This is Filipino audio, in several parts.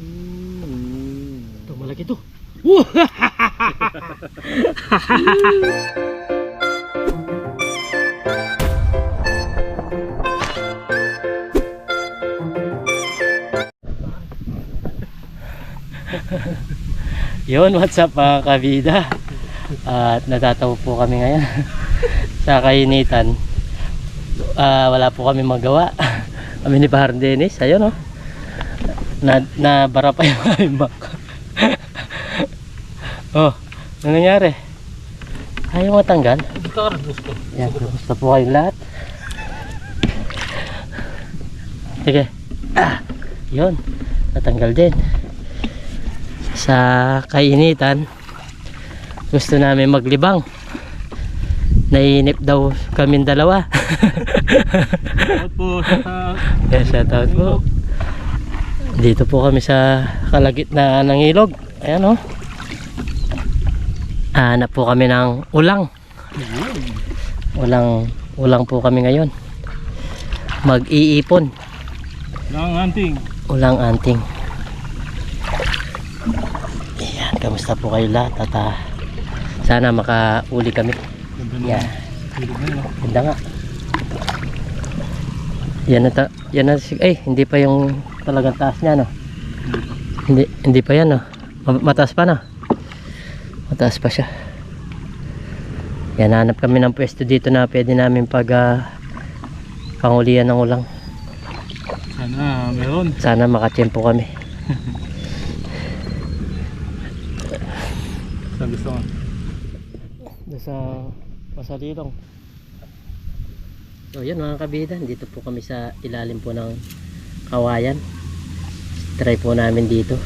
Mm. Ito, malaki to. Yun, what's up mga kabida? At natatawa po kami ngayon sa kainitan. Ah, wala po kami magawa. kami ni Bahar Dennis, ayun oh. Na, na bara pa yung aming oh, ano nangyari? Ayaw matanggal? Yan, gusto po kayong lahat. Sige. Ah, yun. Natanggal din. Sa kainitan, gusto namin maglibang. Nainip daw kaming dalawa. Out po sa Kaya shout out po. Dito po kami sa kalagitnaan ng ilog. Ayan o. Hanap po kami ng ulang. Ulang, ulang po kami ngayon. Mag-iipon. ng hunting. Ulang anting. Ayan, kamusta po kayo lahat? At ah, sana makauli kami. Ganda na. Yan. Hilog na yun. ah. Ganda nga. Yan na, ta- yan na, si- ay, hindi pa yung talagang taas niya, no? Hindi, hindi pa yan, no? Ma- Mataas pa, no? Mataas pa siya. Yan, hanap kami ng pwesto dito na pwede namin pag ah, pangulian ng ulang. Sana meron. Sana makatsyempo kami. Sa gusto mo. Sa Pasalilong. So yan mga kabida, dito po kami sa ilalim po ng kawayan. Try po namin dito.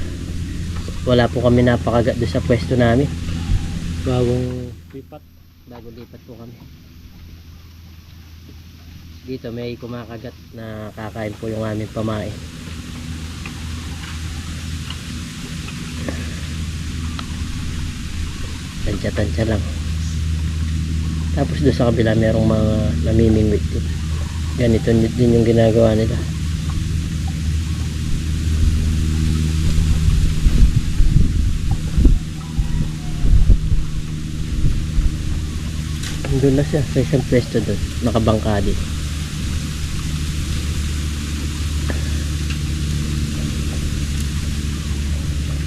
Wala po kami napakagat doon sa pwesto namin. Bagong lipat. Bagong lipat po kami. Dito may kumakagat na kakain po yung aming pamain. Tansya-tansya lang. Tapos doon sa kabila merong mga namimingwit. Ganito din yung ginagawa nila. Doon na siya sa isang pwesto doon. Nakabangka din.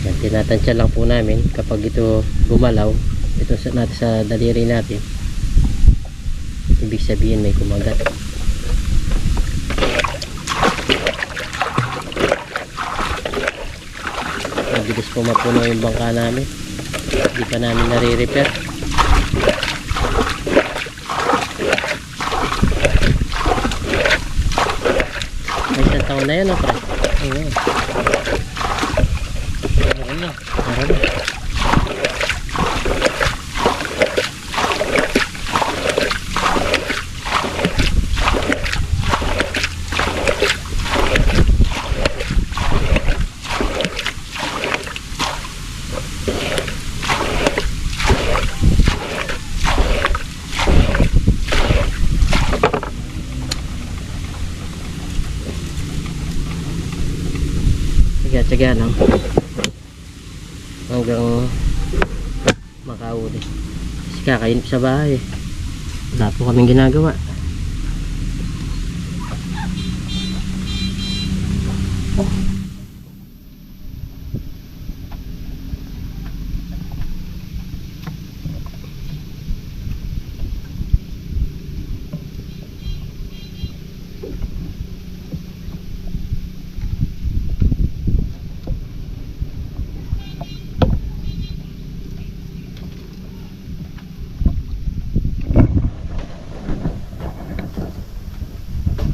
Yan, tinatansya lang po namin kapag ito gumalaw ito natin sa daliri natin ibig sabihin may kumagat mabilis po mapuno yung bangka namin hindi pa namin nare-repair taon na yan o pre. Oo. Meron na. meron na Sige, tsaga lang. Hanggang makauli. Kasi kakain sa bahay. eh. Wala po kaming ginagawa.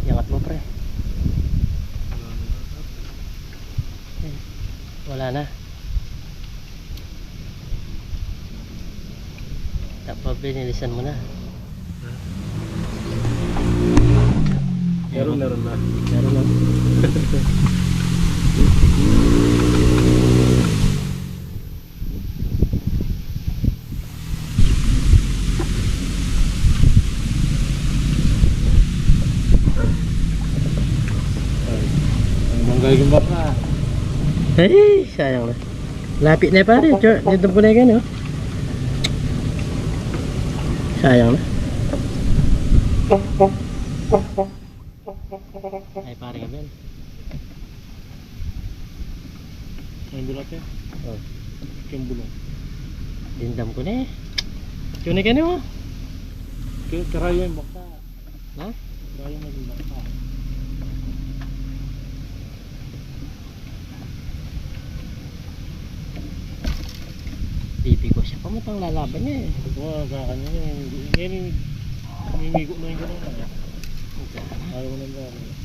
Yangat mo pre. Wala na. Tapos binilisan mo na. Meron, meron na. Meron na. Gagawin ba ka? Ay, sayang na. Lapit na pare. Dito po na yan, oh. Sayang na. Ay, pare ka Ben. Ang bulat yan. Oh. Yung bulong. Dindam ko na eh. Tune ka mo. Kaya karayo yung baka. Ha? Karayo yung Pipi ko siya. Pamutang lalaban niya eh. Oo, sa kanya yun. Ngayon yung mimigo na yung gano'n. Ayaw nang gano'n.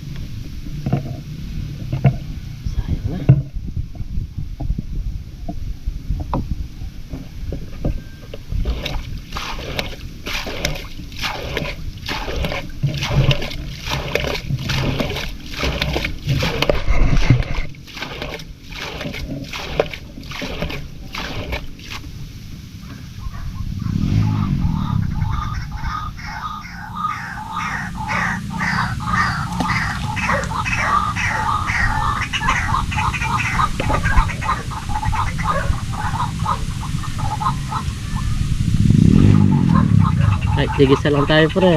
Tigisa lang tayo pre.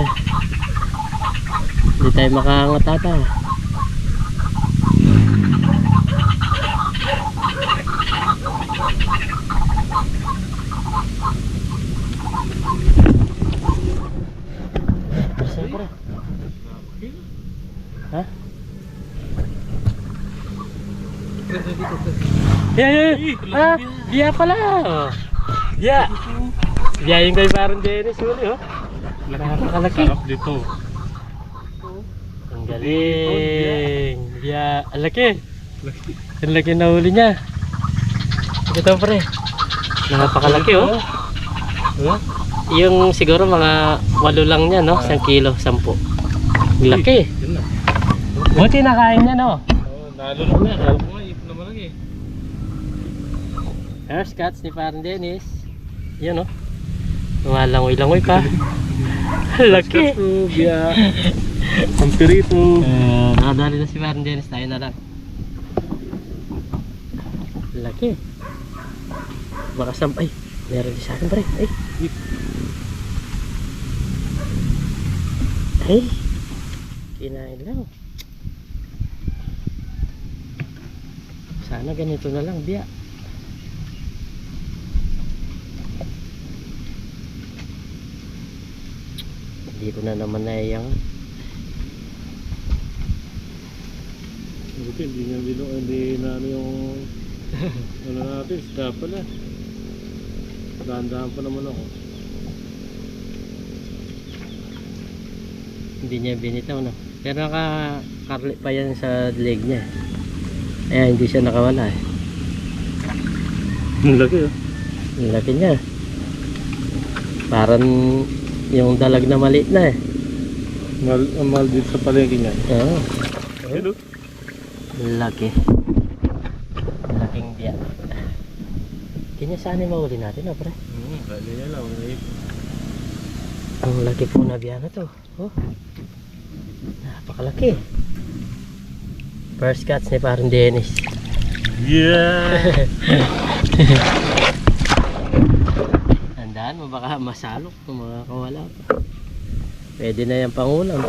Hindi tayo makaangat ata. Ha? Yeah, yeah, yeah. Ah, biya pala. Oh. Biya. Biya yung kay Baron Dennis uli, oh. Napakalaki. Sarap dito. Ang galing. Biya, ang laki. Ang laki na huli niya. Ito pre. Napakalaki, oh. Huh? Yung siguro mga walo lang niya, no? Isang kilo, sampu. Ang laki. Buti nakain niya, no? Oo, nalulog na. Nalulog mo nga, ipon naman lang eh. First cuts ni Parang Dennis. Yun, no? Lumalangoy-langoy pa. Laki. Kaso, biya. Pampirito. Uh, nakadali na si Parang Dennis. Tayo na lang. Laki. Baka sam... Ay, meron din sa akin, pre. Ay. Ay. Kinain lang. Sana ganito na lang, biya. Hindi ko na naman naiyangan. Buti, hindi niya bilo, hindi na ano yung ano natin, stop pala. Dahan-dahan pa naman ako. Hindi niya binitaw, no? Pero naka-karli pa yan sa leg niya. Kaya hindi siya nakawala eh. Ang laki oh. Ang laki niya. Parang yung dalag na maliit na eh. Mal, ang mahal dito sa palengke niya. Oo. Hello? Ang laki. Laking biya. Kanya saan yung mahuli natin, oh, pre? Hmm, kaya niya lang. Ang laki po na biya na to. Oh. Napakalaki. First cuts ni parang Dennis. Yeah! Tandaan mo baka masalok kung mga kawala pa. Pwede na yung pangulam.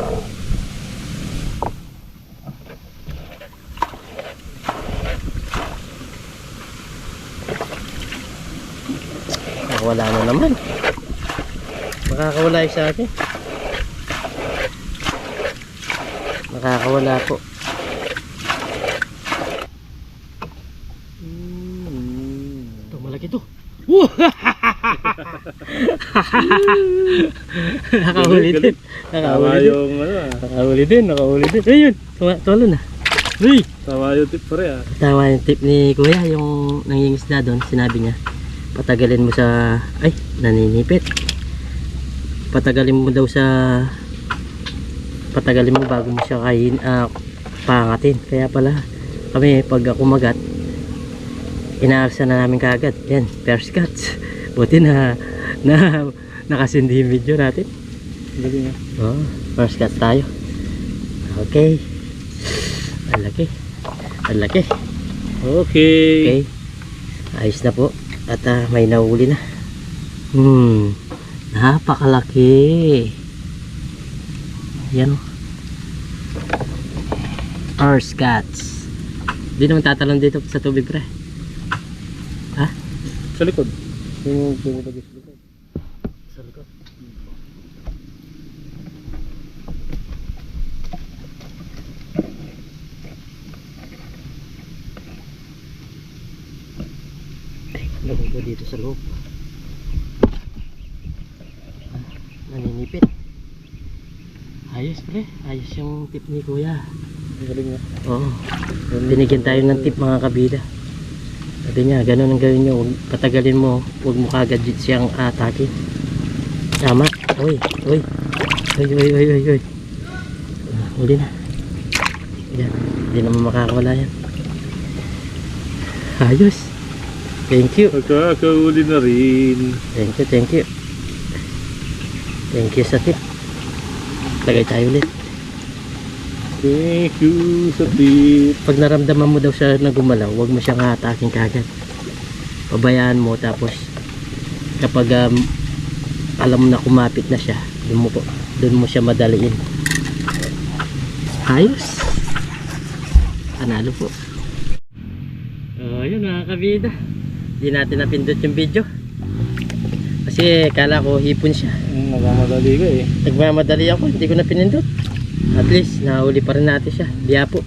Nakawala na naman. Makakawala sa akin. Makakawala po. Ito, malaki to. Nakahuli din. Nakahuli din. yung ano ah. Nakahuli din, nakahuli din. Ayun, tuwa, tuwalo na. Uy! Tawa yung tip pare ah. Tawa yung tip ni kuya, yung nangingisda doon, sinabi niya, patagalin mo sa, ay, naninipit. Patagalin mo daw sa, patagalin mo bago mo siya kain, ah, pangatin. Kaya pala, kami, pag kumagat, inaarsa na namin kaagad. Yan, first cuts. Buti na, na, nakasindi yung video natin. Galing. Oh, first cut tayo. Okay. Ang laki. Ang laki. Okay. Okay. Ayos na po. At ah, may nahuli na. Hmm. Napakalaki. Yan o. Arse cats. Hindi naman tatalon dito sa tubig pre. Sa likod. Yung bumabagay sa likod. Sa likod. Ay, lagay ko dito sa loob. Ah, naninipit. Ayos pre, ayos yung tip ni kuya. Galing. Oo. Binigyan tayo ng tip mga kabida. Sabi niya, ganun ang gawin. Huwag patagalin mo. Huwag mo kagad siyang atake. Tama. Uy, uy. Uy, uy, uy, uy, uy. Ah, Huli na. Yan. Hindi naman makakawala yan. Ayos. Thank you. Pagkakauli na rin. Thank you, thank you. Thank you sa tip. Lagay tayo ulit. Thank you sa tip. pag naramdaman mo daw siya na gumalaw, huwag mo siyang hatakin kagad. Pabayaan mo tapos kapag um, alam mo na kumapit na siya, doon mo, po, doon mo siya madaliin. Ayos. Panalo po. Oh, yun mga kabida. Hindi natin napindot yung video. Kasi kala ko hipon siya. Hmm, Nagmamadali ka eh. Nagmamadali ako, hindi ko na pinindot. At least, nahuli pa rin natin siya. Biya po.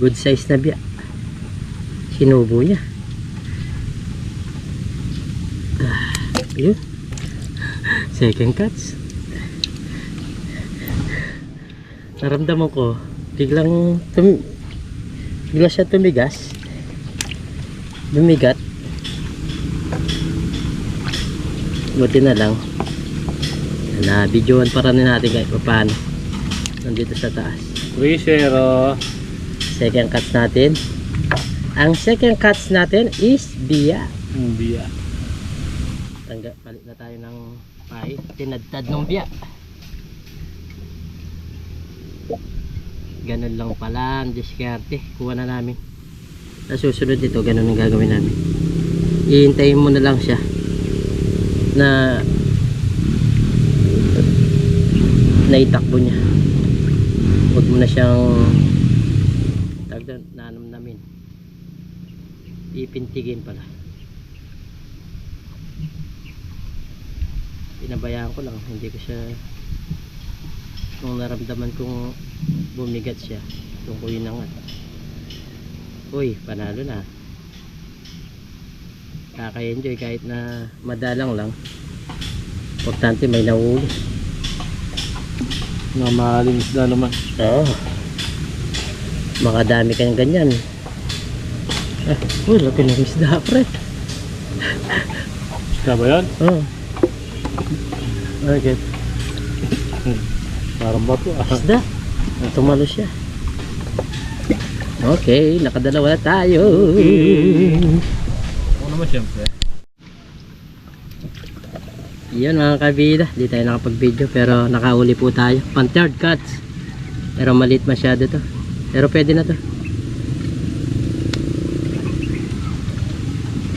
Good size na biya. Sinubo niya. Ah, yun. Second cuts. Naramdaman ko, biglang tum bigla siya tumigas. Bumigat. Buti na lang. Na videoan pa rin natin kahit paano nandito sa taas. 3-0. second cuts natin. Ang second cuts natin is biya biya. Tangga, palit na tayo ng pahit tinadtad ng biya ganun lang pala ang diskarte. Kuha na namin. Sa susunod dito ganun ang gagawin namin. Ihintayin mo na lang siya na naitakbo niya. Huwag mo na siyang tawag doon, nanam namin ipintigin pala. Pinabayaan ko lang hindi ko siya nung naramdaman kong bumigat siya tungkuyin na nga. Uy panalo na kaka-enjoy kahit na madalang lang importante may nahuli Mamahaling isda naman. Oo. Makadami kayong ganyan. Ah, uy, laki ng isda, pre. Isda ba yan? Oo. Okay. Parang bato ah. Isda. Tumalo siya. Okay, nakadalawa na tayo. Ako naman siyempre. Yan mga kabida, di tayo nakapag-video pero nakauli po tayo. Pan third cuts. Pero maliit masyado to. Pero pwede na to.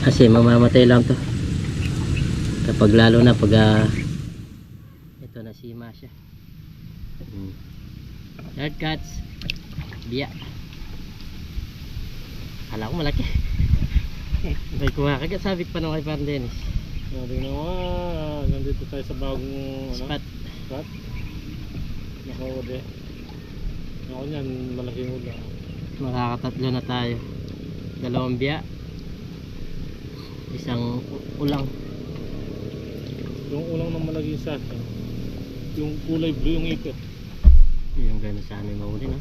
Kasi mamamatay lang to. Kapag lalo na pag ah, ito na si Masha. Hmm. Third cuts. Biya. Kala ko malaki. May kumakagat sabi pa nung kay Parang Dennis. Sabi na nga, nandito tayo sa bagong ano, Spot. spot. Nakauli. Ako niyan, malaking hula. Makakatatlo na tayo. Dalawang biya. Isang ulang. Yung ulang ng malaging sa akin, yung kulay blue yung ipit. Yung gano'n sana yung mahuli no?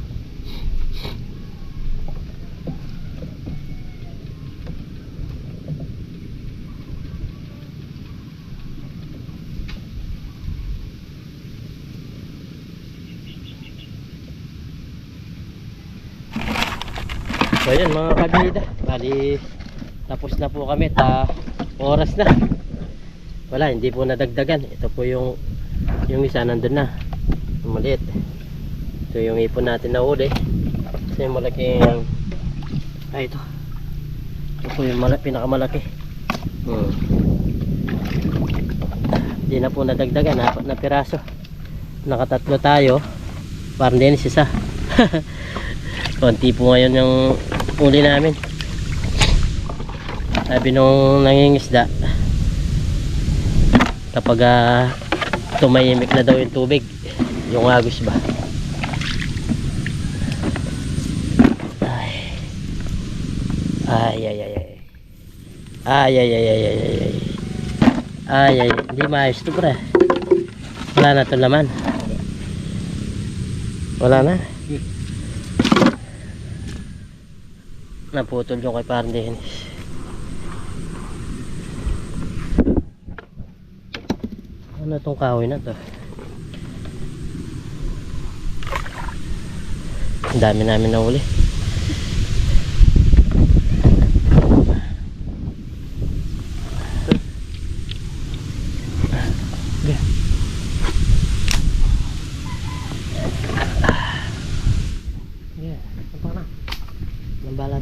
So yun mga kabida, bali tapos na po kami, ta oras na. Wala, hindi po nadagdagan. Ito po yung yung isa nandun na. Maliit. Ito yung ipon natin na uli. Kasi malaking ay ito. Ito po yung mala- pinakamalaki. Hmm. Hindi na po nadagdagan, apat na piraso. Nakatatlo tayo. Parang din isa. Konti po ngayon yung uli namin. Sabi nung nangingisda, kapag ah, tumahimik na daw yung tubig, yung agos ba? Ay, ay, ay, ay. Ay, ay, ay, ay, ay, ay, ay. Ay, ay, hindi maayos to pre. Wala na to laman. Wala na. Naputol yung kay parang Dennis. Ano tong kahoy na to? Ang dami namin na?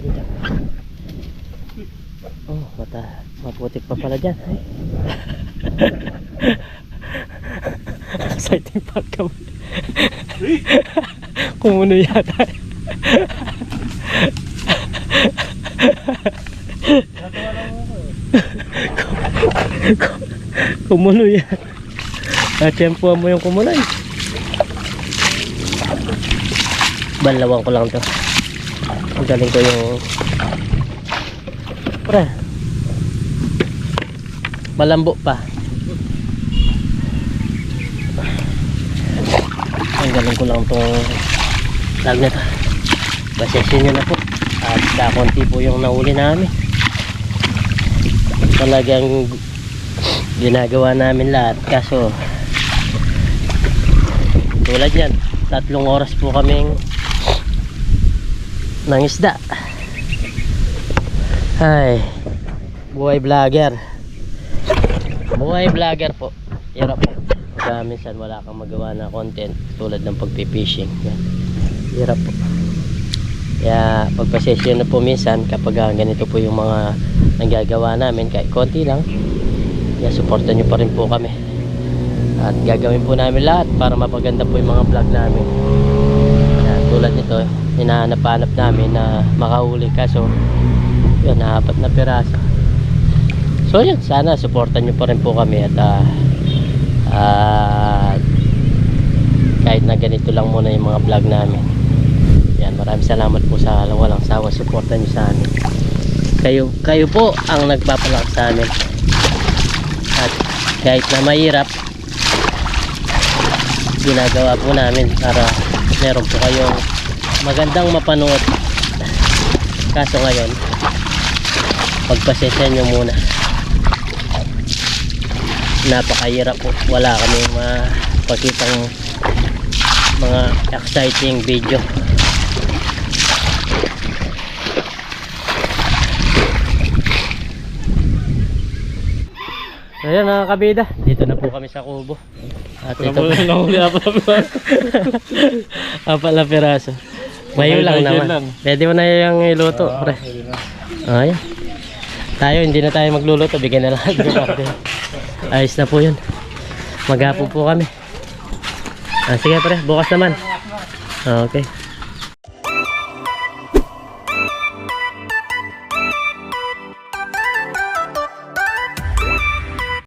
Dito. Oh, mata, maputik pa pala dyan. Ay. Exciting part ka mo. Kumuno yata. Kumulo yan. Natsempuan mo yung kumulay. Balawang ko lang to. Ang galing ko yung... Pre. Malambo pa. Ang galing ko lang tong lag na to. Pasensya nyo na po. At kakunti po yung nahuli namin. Talagang ginagawa namin lahat. Kaso tulad yan. Tatlong oras po kaming nangisda. Ay, buhay vlogger. Buhay vlogger po. Hirap po. Kaya minsan wala kang magawa na content tulad ng pagpipishing. Yan. Hirap po. Kaya pagpasesyon na po minsan kapag ah, ganito po yung mga nagagawa namin kahit konti lang. Kaya supportan nyo pa rin po kami. At gagawin po namin lahat para mapaganda po yung mga vlog namin. Yan, tulad nito, hinahanap-hanap namin na makahuli kaso yun, apat na piraso. So yun, sana supportan nyo pa rin po kami at ah, ah, kahit na ganito lang muna yung mga vlog namin. Yan, maraming salamat po sa walang sawa supportan nyo sa amin. Kayo, kayo po ang nagpapalakas sa amin. At kahit na mahirap, ginagawa po namin para meron po kayong magandang mapanood. Kaso ngayon, pagpasensya nyo muna. Napakahirap po. Wala kami mapakitang mga exciting video. Ayan mga kabida, dito na po kami sa kubo. At ito Wala mo nahuli apat na piraso. apat na piraso. Mayo lang naman. lang. Pwede mo na yung iluto, Ah, pre. pwede na. Ay. Tayo, hindi na tayo magluluto. Bigyan na lang. Ayos na po yun. Maghapon po kami. Ah, sige pre, bukas naman. Ah, okay.